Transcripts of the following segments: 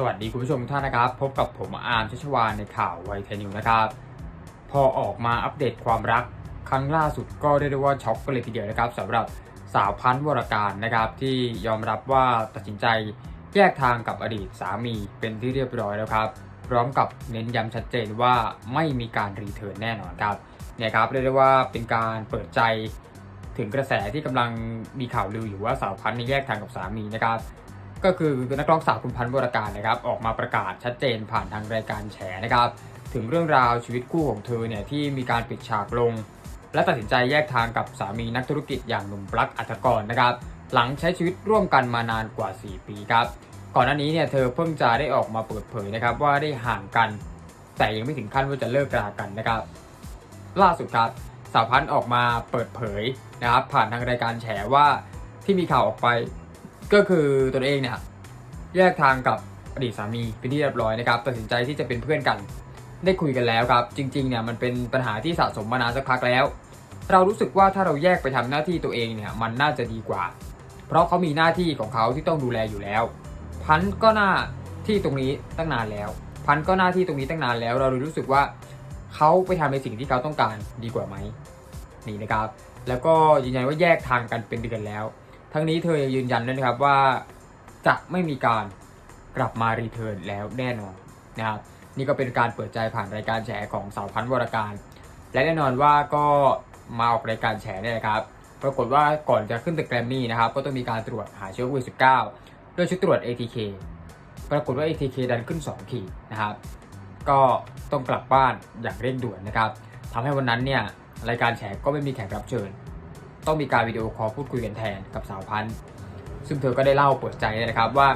สวัสดีคุณผู้ชมทุกท่านนะครับ พบกับผมอาร์มชัชวานในข่าวไวเทนิวนะครับ พอออกมาอัปเดตความรักครั้งล่าสุดก็เรียกได้ว่าช็อกกันเลยทีเดียวนะครับสำหรับสาวพันธ์วรการนะครับที่ยอมรับว่าตัดสินใจแยกทางกับอดีตสามีเป็นที่เรียบร้อยแล้วครับ พร้อมกับเน้นย้ำชัดเจนว่าไม่มีการรีเทิร์นแน่นอนครับเนี่ยครับเรียกได้ว่าเป็นการเปิดใจถึงกระแสที่กำลังมีข่าวลืออยู่ว่าสาวพันธ์นี่แยกทางกับสามีนะครับ ก็คือนักร้องสาวคุณพันธ์วรการนะครับออกมาประกาศชัดเจนผ่านทางรายการแฉนะครับ ถึงเรื่องราวชีวิตคู่ของเธอเนี่ยที่มีการปิดฉากลง และตัดสินใจแยกทางกับสามีนักธุรกิจอย่างหนุ่มปลั๊กอัฐกรนะครับ หลังใช้ชีวิตร่วมกันมานานกว่า 4 ปีครับ ก่อนหน้านี้เนี่ยเธอเพิ่งจะได้ออกมาเปิดเผยนะครับว่าได้ห่างกัน แต่ยังไม่ถึงขั้นว่าจะเลิกรากันนะครับ ล่าสุดครับสาวพันธ์ออกมาเปิดเผยนะครับผ่านทางรายการแฉว่าที่มีข่าวออกไป ก็คือตนเองเนี่ยแยกทางกับอดีตสามีเป็นที่เรียบร้อยนะครับตัดสินใจที่จะเป็นเพื่อนกัน ได้คุยกันแล้วครับ จริงๆเนี่ยมันเป็นปัญหาที่สะสมมานานสักพักแล้ว เรารู้สึกว่าถ้าเราแยกไปทำหน้าที่ตัวเองเนี่ยมันน่าจะดีกว่า เพราะเขามีหน้าที่ของเขาที่ต้องดูแลอยู่แล้ว พันก็หน้าที่ตรงนี้ตั้งนานแล้ว พันก็หน้าที่ตรงนี้ตั้งนานแล้ว เราเลยรู้สึกว่าเขาไปทำในสิ่งที่เขาต้องการดีกว่าไหมนี่นะครับ แล้วก็ยืนยันว่าแยกทางกันเป็นเดือนแล้ว ทั้งนี้เธอยังยืนยันด้วยนะครับว่าจะไม่มีการกลับมารีเทิร์นแล้วแน่นอนนะครับนี่ก็เป็นการเปิดใจผ่านรายการแฉของสาวพันธ์วรการ และแน่นอนว่าก็มาออกรายการแฉเนี่ยนะครับปรากฏว่าก่อนจะขึ้นตึกแกรมมี่นะครับ ก็ต้องมีการตรวจหาเชื้อโควิด -19 ด้วยชุดตรวจ ATK ปรากฏว่า ATK ดันขึ้น 2 ขีดนะครับ ก็ต้องกลับบ้านอย่างเร่งด่วนนะครับทำให้วันนั้นเนี่ยรายการแฉก็ไม่มีแขกรับเชิญ ต้องมีการวิดีโอคอลพูดคุยกันแทนกับสาวพันธ์ซึ่งเธอก็ได้เล่าเปิดใจนะครับว่า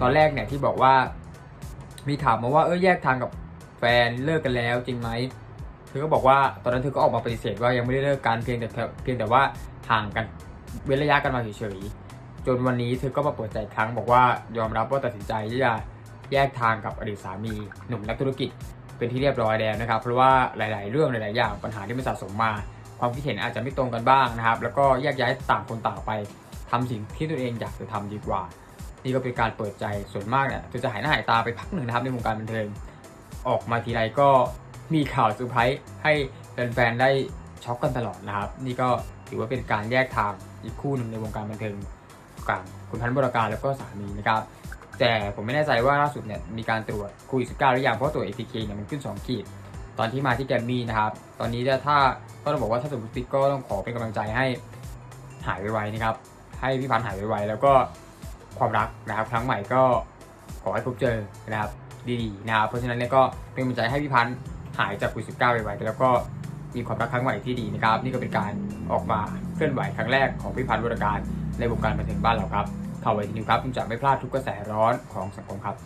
ตอนแรกเนี่ยที่บอกว่า มีถามมาว่าเออแยกทางกับแฟนเลิกกันแล้วจริงไหมเธอก็บอกว่าตอนนั้นเธอก็ออกมาปฏิเสธว่ายังไม่ได้เลิกกันเพียงแต่เพียงแต่ว่าห่างกันเว้นระยะกันมาเฉยๆจนวันนี้เธอก็มาเปิดใจครั้งบอกว่ายอมรับว่าตัดสินใจที่จะแยกทางกับอดีตสามีหนุ่มนักธุรกิจเป็นที่เรียบร้อยแล้วนะครับ เพราะว่าหลาย ๆ เรื่องหลาย ๆ อย่างปัญหาที่มันสะสมมา ความคิดเห็นอาจจะไม่ตรงกันบ้างนะครับ แล้วก็แยกย้ายต่างคนต่างไปทำสิ่งที่ตัวเองอยากจะทำดีกว่า นี่ก็เป็นการเปิดใจส่วนมากเนี่ยเธอจะหายหน้าหายตาไปพักหนึ่งนะครับในวงการบันเทิงออกมาทีไรก็มีข่าวเซอร์ไพรส์ให้แฟนๆได้ช็อกกันตลอดนะครับ นี่ก็ถือว่าเป็นการแยกทางอีกคู่หนึ่งในวงการบันเทิงกลางคุณพันธ์บรการแล้วก็สามีนะครับแต่ผมไม่แน่ใจว่าล่าสุดเนี่ยมีการตรวจโควิด19หรือยังเพราะตัว ATK เนี่ยมันขึ้น 2 ขีด ตอนที่มาที่แกมมี่นะครับ ตอนนี้ถ้าก็ต้องบอกว่าถ้าสมมติติดก็ต้องขอเป็นกำลังใจให้หายไวๆนะครับ ให้พี่พันธ์หายไวๆแล้วก็ความรักนะครับ ครั้งใหม่ก็ขอให้พบเจอนะครับ ดีๆนะครับเพราะฉะนั้นเนี่ยก็เป็นกำลังใจให้พี่พันธ์หายจากโควิด19ไวๆแล้วก็มีความรักครั้งใหม่ที่ดีนะครับ นี่ก็เป็นการออกมาเคลื่อนไหวครั้งแรกของพี่พันธ์วรการในวงการบันเทิงบ้านเราครับ เข่าไว้ทีนิวครับคุณจะไม่พลาดทุกกระแสร้อนของสังคมครับ